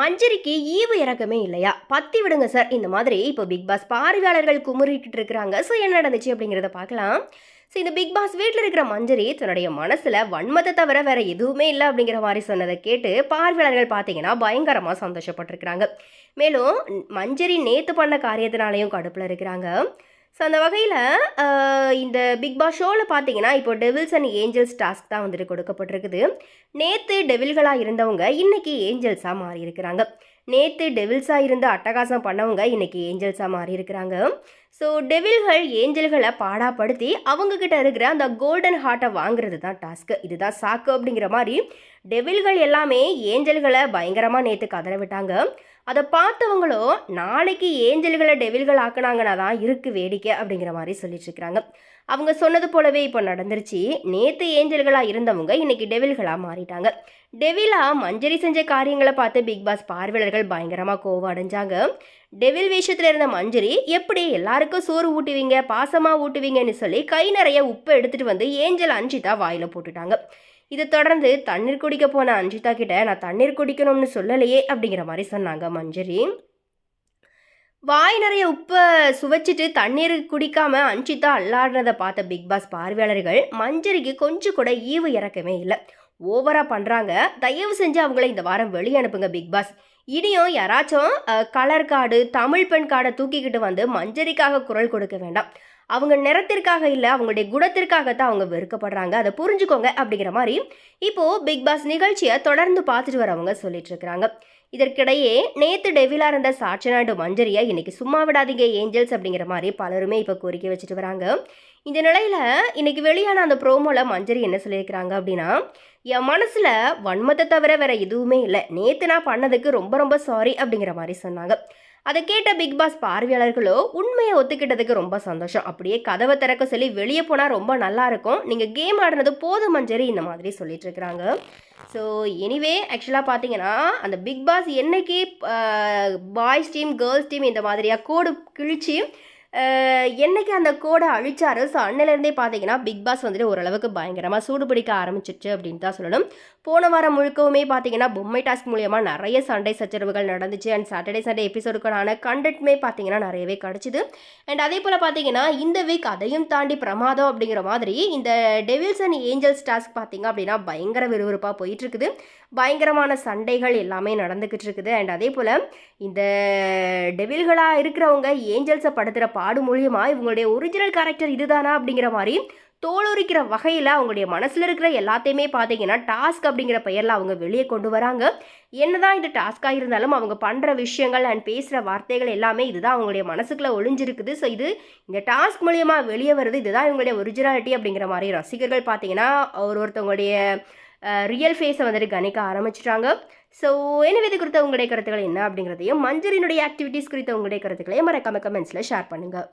மஞ்சரிக்கு ஈவு இறக்கமே இல்லையா? பத்தி விடுங்க சார். இந்த மாதிரி இப்போ பிக் பாஸ் பார்வையாளர்கள் குமுறிக்கிட்டு இருக்கிறாங்க. ஸோ என்ன நடந்துச்சு அப்படிங்கிறத பார்க்கலாம். ஸோ இந்த பிக் பாஸ் வீட்டில் இருக்கிற மஞ்சரி தன்னுடைய மனசில் வன்மத்தை தவிர வேற எதுவுமே இல்லை அப்படிங்கிற மாதிரி சொன்னதை கேட்டு பார்வையாளர்கள் பார்த்தீங்கன்னா பயங்கரமாக சந்தோஷப்பட்டிருக்கிறாங்க. மேலும் மஞ்சரி நேற்று பண்ண காரியத்தினாலையும் கடுப்பில் இருக்கிறாங்க. ஸோ அந்த வகையில் இந்த பிக் பாஸ் ஷோவில் பார்த்தீங்கன்னா இப்போ டெவில்ஸ் அண்ட் ஏஞ்சல்ஸ் டாஸ்க் தான் வந்துட்டு கொடுக்கப்பட்டிருக்குது. நேற்று டெவில்களாக இருந்தவங்க இன்றைக்கி ஏஞ்சல்ஸாக மாறி இருக்கிறாங்க நேற்று டெவில்ஸாக இருந்து அட்டகாசம் பண்ணவங்க இன்றைக்கி ஏஞ்சல்ஸாக மாறி இருக்கிறாங்க ஸோ டெவில்கள் ஏஞ்சல்களை பாடாப்படுத்தி அவங்கக்கிட்ட இருக்கிற அந்த கோல்டன் ஹார்ட்டை வாங்குறது தான் டாஸ்க்கு இதுதான் சாக்கு அப்படிங்கிற மாதிரி டெவில்கள் எல்லாமே ஏஞ்சல்களை பயங்கரமாக நேற்று கதற விட்டாங்க. அதை பார்த்தவங்களோ நாளைக்கு ஏஞ்சல்களை டெவில்கள் ஆக்குனாங்கன்னா தான் இருக்கு வேடிக்கை அப்படிங்கிற மாதிரி சொல்லிட்டு இருக்கிறாங்க. அவங்க சொன்னது போலவே இப்போ நடந்துருச்சு. நேற்று ஏஞ்சல்களாக இருந்தவங்க இன்னைக்கு டெவில்களாக மாறிட்டாங்க. டெவிலா மஞ்சரி செஞ்ச காரியங்களை பார்த்து பிக் பாஸ் பார்வையாளர்கள் பயங்கரமாக கோவம் அடைஞ்சாங்க. டெவில் வேஷத்தில் இருந்த மஞ்சரி எப்படி எல்லாருக்கும் சோறு ஊட்டுவீங்க பாசமாக ஊட்டுவீங்கன்னு சொல்லி கை நிறைய உப்பு எடுத்துகிட்டு வந்து ஏஞ்சல் அஞ்சிதா வாயில் போட்டுட்டாங்க. இதை தொடர்ந்து தண்ணீர் குடிக்க போன அஞ்சிதா கிட்ட நான் தண்ணீர் குடிக்கணும்னு சொல்லலையே அப்படிங்கிற மாதிரி சொன்னாங்க மஞ்சரி. வாய் நிறைய உப்பை சுவைச்சிட்டு தண்ணீர் குடிக்காம அஞ்சிதா அல்லாடுறதை பார்த்த பிக் பாஸ் பார்வையாளர்கள் மஞ்சரிக்கு கொஞ்சம் கூட ஈவு இறக்கமே இல்லை. ஓவராக பண்ணுறாங்க தயவு செஞ்சு அவங்கள இந்த வாரம் வெளியே அனுப்புங்க பிக் பாஸ். இனியும் யாராச்சும் கலர் கார்டு தமிழ் பெண் கார்டை தூக்கிக்கிட்டு வந்து மஞ்சரிக்காக குரல் கொடுக்க வேண்டாம். அவங்க நிறத்திற்காக இல்லை அவங்களுடைய குணத்திற்காகத்தான் அவங்க வெறுக்கப்படுறாங்க. அதை புரிஞ்சுக்கோங்க அப்படிங்கிற மாதிரி இப்போது பிக் பாஸ் நிகழ்ச்சியை தொடர்ந்து பார்த்துட்டு வரவங்க சொல்லிட்டு இருக்கிறாங்க. இதற்கிடையே நேத்து டெவிலா இருந்த சாட்சநாடு மஞ்சரியை இன்னைக்கு சும்மா விடாதீங்க ஏஞ்சல்ஸ் அப்படிங்கிற மாதிரி பலருமே இப்போ கோரிக்கை வச்சுட்டு வராங்க. இந்த நிலையில இன்னைக்கு வெளியான அந்த ப்ரோமோல மஞ்சரி என்ன சொல்லியிருக்கிறாங்க அப்படின்னா என் மனசுல வன்மத்தை தவிர வேற எதுவுமே இல்லை. நேத்து நான் பண்ணதுக்கு ரொம்ப ரொம்ப சாரி அப்படிங்கிற மாதிரி சொன்னாங்க. அதை கேட்ட பிக் பாஸ் பார்வையாளர்களோ உண்மையை ஒத்துக்கிட்டதுக்கு ரொம்ப சந்தோஷம். அப்படியே கதவை திறக்க சொல்லி வெளியே போனால் ரொம்ப நல்லா இருக்கும். நீங்கள் கேம் ஆடினது போதும் மஞ்சரி இந்த மாதிரி சொல்லிட்டு இருக்கிறாங்க. ஸோ எனிவே ஆக்சுவலாக பார்த்தீங்கன்னா அந்த பிக் பாஸ் என்னைக்கு பாய்ஸ் டீம் கேர்ள்ஸ் டீம் இந்த மாதிரியாக கோடு கிழிச்சு என்னைக்கு அந்த கோடை அழிச்சாரு? ஸோ அன்னிலேருந்தே பார்த்தீங்கன்னா பிக் பாஸ் வந்துட்டு ஓரளவுக்கு பயங்கரமாக சூடு பிடிக்க ஆரம்பிச்சிச்சு அப்படின்னு தான் சொல்லணும். போன வாரம் முழுக்கவுமே பார்த்தீங்கன்னா பொம்மை டாஸ்க் மூலியமாக நிறைய சண்டை சச்சரவுகள் நடந்துச்சு. அண்ட் சாட்டர்டே சண்டே எபிசோடுக்கான கண்டென்ட்மே பார்த்தீங்கன்னா நிறையவே கிடச்சிது. அண்ட் அதே போல் பார்த்தீங்கன்னா இந்த வீக் அதையும் தாண்டி பிரமாதம் அப்படிங்கிற மாதிரி இந்த டெவில்ஸ் அண்ட் ஏஞ்சல்ஸ் டாஸ்க் பார்த்தீங்க அப்படின்னா பயங்கர விறுவிறுப்பாக போயிட்டு இருக்குது பயங்கரமான சண்டைகள் எல்லாமே நடந்துக்கிட்டு இருக்குது அண்ட் அதே போல் இந்த டெவில்களாக இருக்கிறவங்க ஏஞ்சல்ஸை படுத்துகிற பாடு மூலியமாக இவங்களுடைய ஒரிஜினல் கேரக்டர் இதுதானா அப்படிங்கிற மாதிரி தோலுரிக்கிற வகையில் அவங்களுடைய மனசில் இருக்கிற எல்லாத்தையுமே பார்த்தீங்கன்னா டாஸ்க் அப்படிங்கிற பெயரில் அவங்க வெளியே கொண்டு வராங்க. என்னதான் இது டாஸ்க்காக இருந்தாலும் அவங்க பண்ணுற விஷயங்கள் அண்ட் பேசுகிற வார்த்தைகள் எல்லாமே இதுதான் அவங்களுடைய மனசுக்குள்ளே ஒளிஞ்சிருக்குது. ஸோ இது இந்த டாஸ்க் மூலியமாக வெளியே வருது. இதுதான் இவங்களுடைய ஒரிஜினாலிட்டி அப்படிங்கிற மாதிரி ரசிகர்கள் பார்த்தீங்கன்னா ஒரு ஒருத்தவங்களுடைய ரியல் ஃபேஸை வந்துட்டு கணிக்க ஆரம்பிச்சிட்டாங்க. ஸோ என்ன இது குறித்த உங்களுடைய கருத்துக்கள் என்ன அப்படிங்கிறதையும் மஞ்சரினுடைய ஆக்டிவிட்டீஸ் குறித்த உங்களுடைய கருத்துக்களையும் மறக்காம கமெண்ட்ஸில் ஷேர் பண்ணுங்கள்